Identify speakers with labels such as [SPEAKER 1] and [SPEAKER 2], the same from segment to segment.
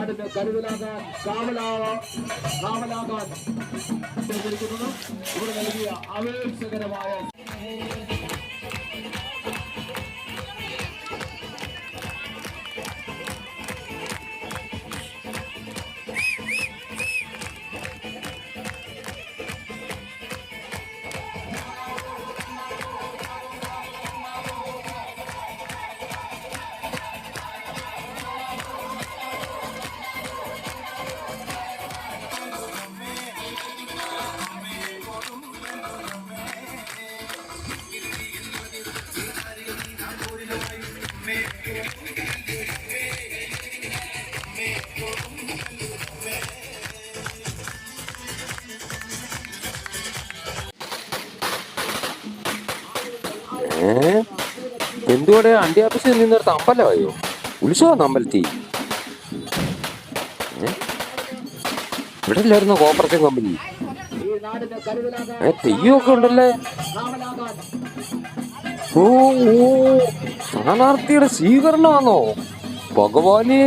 [SPEAKER 1] നാടിന് കരുതലാകാൻ കാവലാകാൻ ചെയ്തിരിക്കുന്നത് ഇവിടെ നൽകിയ ആവേശകരമായ
[SPEAKER 2] എന്തുകൂടെ അണ്ടി ആഫീസിൽ നിന്നിടത്ത് അമ്പലമായോ ഉത്സവം അമ്പലത്തി ഇവിടെ ഇല്ലായിരുന്നു കോപ്പറേഷൻ കമ്പനി. തെയ്യമൊക്കെ ഉണ്ടല്ലേ? ഓ ഓ സ്ഥാനാർത്ഥിയുടെ സ്വീകരണമാണോ? ഭഗവാനെ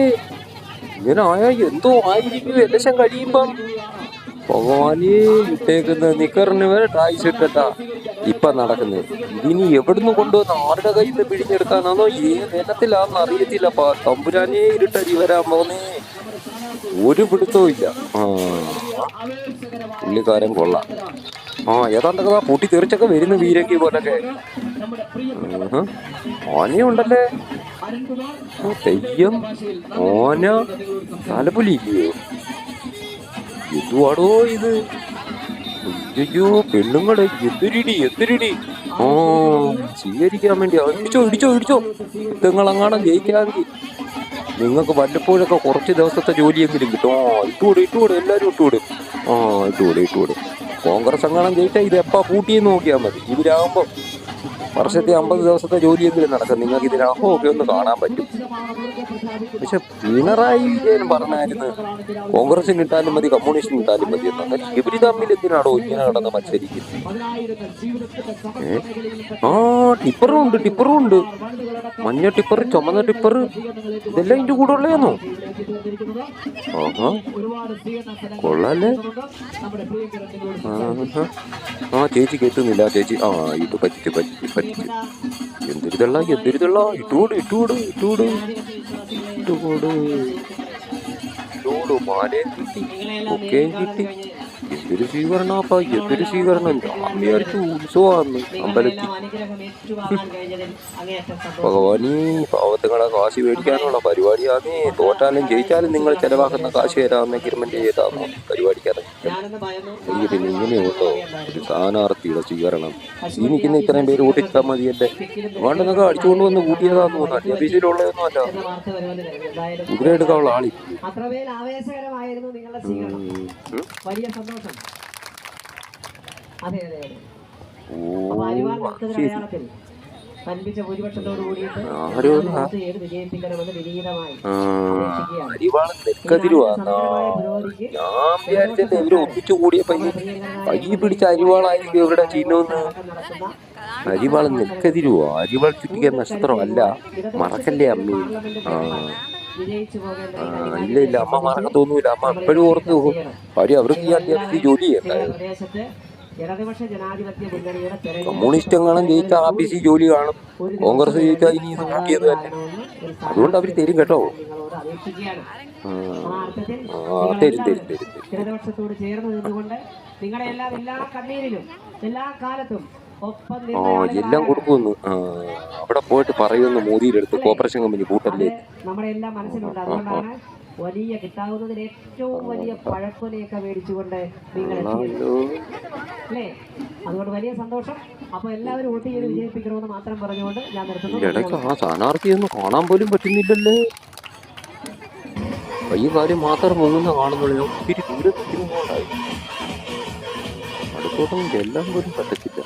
[SPEAKER 2] ഇങ്ങനെ ആയാൽ എന്തോ ആയിരിക്കും ഇലക്ഷൻ കഴിയുമ്പം ഭഗവാനെ ഇട്ടേക്കുന്ന നിക്കറിന് വരെ ടായ്സ് ഇപ്പൊ നടക്കുന്നത് ഇതിനി എവിടുന്ന് കൊണ്ടുവന്ന് ആരുടെ കയ്യിൽ നിന്ന് പിടിഞ്ഞെടുക്കാനാണോ ഏത് ഇനത്തിലാണെന്ന് അറിയത്തില്ല തമ്പുരാനേ ഇരുട്ടരി വരാൻ പോകുന്നേ ഒരു പിടുത്തവും ഇല്ല. പുള്ളിക്കാരൻ കൊള്ളാം. ആ ഏതാണ്ടൊക്കെ പൊട്ടി തെറിച്ചൊക്കെ വരുന്നു വീരങ്കി പോലൊക്കെ. ആഹാ. ആനയുണ്ടല്ലേ ഓ, തെയ്യം. ഓന. നല്ല ഇല്ലയോ എന്തുവാടോ ഇത്? അയ്യോ പെണ്ണുങ്ങൾ എന്തൊരിടി എന്തൊരിടി? ആ സ്വീകരിക്കാൻ വേണ്ടി. ഇടിച്ചോ ഇടിച്ചോ. ഇടിച്ചോ നിങ്ങളങ്ങാണം ജയിക്കാമെങ്കിൽ നിങ്ങൾക്ക് വല്ലപ്പോഴൊക്കെ കുറച്ച് ദിവസത്തെ ജോലിയെങ്കിലും കിട്ടും. ആ ഇട്ടുകൂടെ ഇട്ടുകൂടെ. എല്ലാവരും ഇട്ടുകൂടെ. ആ ഇട്ടുകൂടെ ഇട്ടുകൂടെ. കോൺഗ്രസ് എങ്ങാനും ജയിച്ചാൽ ഇത് എപ്പാ കൂട്ടിയെന്ന് നോക്കിയാൽ മതി. ഇവരാകുമ്പോൾ വർഷത്തെ അമ്പത് ദിവസത്തെ ജോലിയെങ്കിലും നടക്കും. നിങ്ങൾക്ക് ഇതിനകം ഒക്കെ ഒന്ന് കാണാൻ പറ്റും. പക്ഷെ പിണറായി വിജയൻ പറഞ്ഞായിരുന്നു കോൺഗ്രസ് കിട്ടാലും മതി കമ്മ്യൂണിസ്റ്റ് കിട്ടാലും മതി എന്ന് അങ്ങനെ ഇവർ തമ്മിൽ എന്തിനാണോ ഇങ്ങനെ നടന്ന് മത്സരിക്കുന്നത്? ആ ടിപ്പറും ഉണ്ട് ടിപ്പറും ഉണ്ട്. മഞ്ഞ ടിപ്പർ ചുമന്ന ടിപ്പർ ഇതെല്ലാം ഇതിന്റെ കൂടെ ഉള്ളതെന്നോ? ആഹാ. കൊള്ളാല്ലേ. ആ ചേച്ചി കേട്ടുന്നില്ല ചേച്ചി. ആ ഇത് പറ്റിച്ച് എന്തൊരിതള്ള എന്തൊരിതള്ള ഇട്ടൂട് ഇട്ടുകൂട് ഇട്ടുകൂട് ഇട്ടുകൂട് ഇട്ടുകൂട് മാലയും കിട്ടി. കിട്ടി. എന്തൊരു സ്വീകരണപ്പാ എന്തൊരു സ്വീകരണം. ഞാൻ വിചാരിച്ചു അമ്പലത്തിൽ. ഭഗവാനി പാവത്തുങ്ങളെ കാശ് മേടിക്കാനുള്ള പരിപാടിയാന്നേ. തോറ്റാലും ജയിച്ചാലും നിങ്ങൾ ചെലവാക്കുന്ന കാശ് തരാമെന്ന് എഗ്രിമെന്റ് ചെയ്താന്നോ പരിപാടിക്കാതെ എനിക്ക് പിന്നെ ഇങ്ങനെയുണ്ടോ ഒരു സ്ഥാനാർത്ഥിയുടെ സ്വീകരണം. ഈ നിൽക്കുന്ന ഇത്രയും പേര് കൂട്ടിച്ചാൽ മതിയല്ലേ? വേണ്ട നിങ്ങൾക്ക് അടിച്ചുകൊണ്ട് വന്ന് കൂട്ടിയതാന്ന് തോന്നുന്നു. ഓഫീസിലുള്ളതൊന്നും അല്ല ഇവിടെ എടുക്കാനുള്ള ആളി.
[SPEAKER 3] അത്രമേൽ ആവേശകരമായിരുന്നു നിങ്ങളുടെ സ്വീകരണം. വലിയ സന്തോഷം. അതെ അതെ അതെ. വൻപിച്ച ഭൂരിപക്ഷത്തോട് കൂടിയിട്ട് ചെയ്ത് വിജയിപ്പിക്കണമെന്ന് വിനീതമായി
[SPEAKER 2] അരിവാൾ ഒന്നിച്ചു കൂടിയപ്പോ ഈ കൈ പിടിച്ച അരിവാളായിരിക്കും ഇവരുടെ ചിഹ്നമെന്ന്.
[SPEAKER 3] നടക്കുന്ന
[SPEAKER 2] അരിവാൾ നെക്കതിരുവോ അരിവാൾ ചുറ്റിക്ക നക്ഷത്രമല്ല മറക്കല്ലേ അമ്മി. ആ. ഇല്ല ഇല്ല അമ്മ മറക്കത്തൊന്നുമില്ല. അമ്മ എപ്പോഴും ഓർത്ത് പോകും കാര്യം അവർക്ക് ഈ അത്യാവശ്യം ജോലി ചെയ്യണ്ടായിരുന്നു
[SPEAKER 3] പ്രദേശത്ത് എങ്ങാനും ജനാധിപത്യ മുന്നണിയുടെ പി
[SPEAKER 2] കമ്മ്യൂണിസ്റ്റ് ആഫീസിൽ ജോലി കാണും. കോൺഗ്രസ് ജയിച്ചാൽ ഇനി കൂട്ടിയത് തന്നെ. അതുകൊണ്ട് അവർ തരും കേട്ടോ. തരും തരും തരും
[SPEAKER 3] ഇടതുപക്ഷത്തോട് ചേർന്ന് നിന്നുകൊണ്ട് നിങ്ങളുടെ എല്ലാ എല്ലാ കണ്ണീരിലും എല്ലാ കാലത്തും
[SPEAKER 2] ആ
[SPEAKER 3] ആളുകളായ
[SPEAKER 2] എല്ലാം കൊടുക്കുന്നു അവിടെ പോയിട്ട് പറയുമെന്ന് മോദിയുടെ അടുത്ത് കോപ്പറേഷൻ കമ്പനി കൂട്ടല്ലേ?
[SPEAKER 3] അത്. നമ്മുടെ എല്ലാം മനസ്സിലുണ്ട്. അതുകൊണ്ടാണ് വലിയ കിട്ടാവുന്നതിൽ ഏറ്റവും വലിയ പഴക്കൊലയൊക്കെ മേടിച്ചുകൊണ്ട് നിങ്ങൾ അല്ലേ? അതുകൊണ്ട് വലിയ സന്തോഷം. അപ്പൊ എല്ലാവരും വോട്ട് ചെയ്ത് വിജയിപ്പിക്കണമെന്ന് മാത്രം പറഞ്ഞുകൊണ്ട് ഞാൻ നിർത്തുന്നു.
[SPEAKER 2] ആ സ്ഥാനാർത്ഥിയൊന്നും കാണാൻ പോലും പറ്റുന്നില്ലല്ലേ? ഈ കാര്യം മാത്രം മുങ്ങുന്ന കാണുന്നുള്ളൂ ഞാൻ ഒത്തിരി ദൂരത്ത് തിരിഞ്ഞുകൊണ്ടായി അടുത്തോട്ടൊന്നും ചെല്ലാൻ പോലും പറ്റത്തില്ല.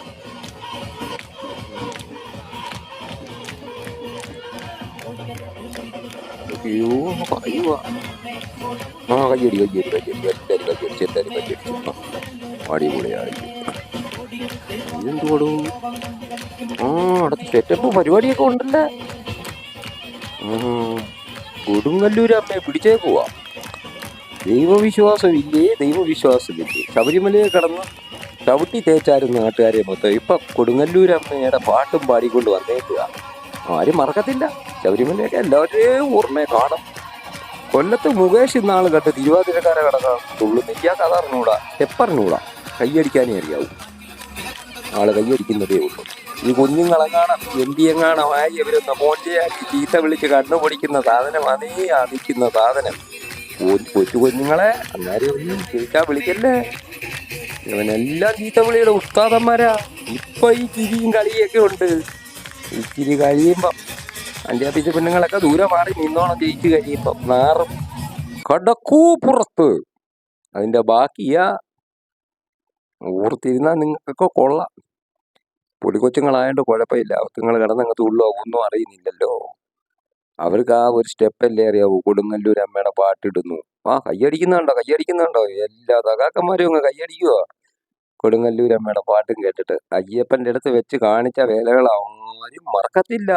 [SPEAKER 2] അയ്യോ പറയുക ആ കയ്യടി കയ്യടി കയ്യടി എല്ലാരും കയ്യടിച്ച് എല്ലാരും കയ്യടിച്ചു ആ അടിപൊളിയായി ഇതെന്തുവാടോ ആ അടുത്ത സെറ്റപ്പ് പരിപാടിയൊക്കെ ഉണ്ടല്ലേ കൊടുങ്ങല്ലൂർ അമ്മയെ പിടിച്ചേക്കുവാ ദൈവവിശ്വാസമില്ലേ ദൈവവിശ്വാസമില്ലേ ശബരിമലയെ കടന്ന് ചവിട്ടി തേച്ചായിരുന്നു നാട്ടുകാരെ മൊത്തം ഇപ്പൊ കൊടുങ്ങല്ലൂർ അമ്മയുടെ പാട്ടും പാടിക്കൊണ്ട് വന്നേക്കുക ആരും മറക്കത്തില്ല ശബരിമലയൊക്കെ എല്ലാവരുടെയും ഓർമ്മയെ കാണും. കൊല്ലത്ത് മുകേഷ് ഇന്നാൾ കണ്ട് തിരുവാതിരക്കാരെ കിടക്കാൻ തുള്ളുന്നു കഥ അറിഞ്ഞൂടാ. എപ്പറിഞ്ഞൂടാ കൈയടിക്കാനേ അറിയാവൂ. ആൾ കൈയടിക്കുന്നതേ ഉള്ളൂ. ഈ കുഞ്ഞുങ്ങളെങ്ങാണം എം ആയി ഇവരൊന്ന് മോട്ടിയാക്കി ചീത്ത വിളിച്ച് കണ്ണു പൊടിക്കുന്ന സാധനം? അതേ അതിക്കുന്ന സാധനം. കൊച്ചു കുഞ്ഞുങ്ങളെ അന്നേരം ഒന്നും ചിരിക്കാൻ വിളിക്കല്ലേ? ഇവനെല്ലാം ചീത്ത വിളിയുടെ ഉസ്താദന്മാരാ. ഇപ്പൊ ഈ ചിരിയും കളിയൊക്കെ ഉണ്ട്. ഈ ചിരി കഴിയുമ്പം അഞ്ചാപ്പിച്ച പെണ്ണുങ്ങളൊക്കെ ദൂരെ മാറി നിന്നോണം ജയിച്ചു കഴിയുമ്പോ നാറും. കടക്കൂ പുറത്ത്. അതിന്റെ ബാക്കിയാ ഓർത്തിരുന്നാൽ നിങ്ങൾക്കൊക്കെ കൊള്ളാം. പൊടിക്കൊച്ചുങ്ങളായോണ്ട് കുഴപ്പമില്ല. നിങ്ങൾ കിടന്നങ്ങ് തുള്ളോ ഒന്നും അറിയുന്നില്ലല്ലോ. അവർക്ക് ആ ഒരു സ്റ്റെപ്പല്ലേ അറിയാവൂ. കൊടുങ്ങല്ലൂർ അമ്മയുടെ പാട്ടിടുന്നു. ആ കയ്യടിക്കുന്നുണ്ടോ? കയ്യടിക്കുന്നുണ്ടോ? എല്ലാ തകാക്കന്മാരും അങ്ങ് കയ്യടിക്കുവോ? കൊടുങ്ങല്ലൂർ അമ്മയുടെ പാട്ടും കേട്ടിട്ട് അയ്യപ്പന്റെ അടുത്ത് വെച്ച് കാണിച്ച വേലകൾ ആരും മറക്കത്തില്ല.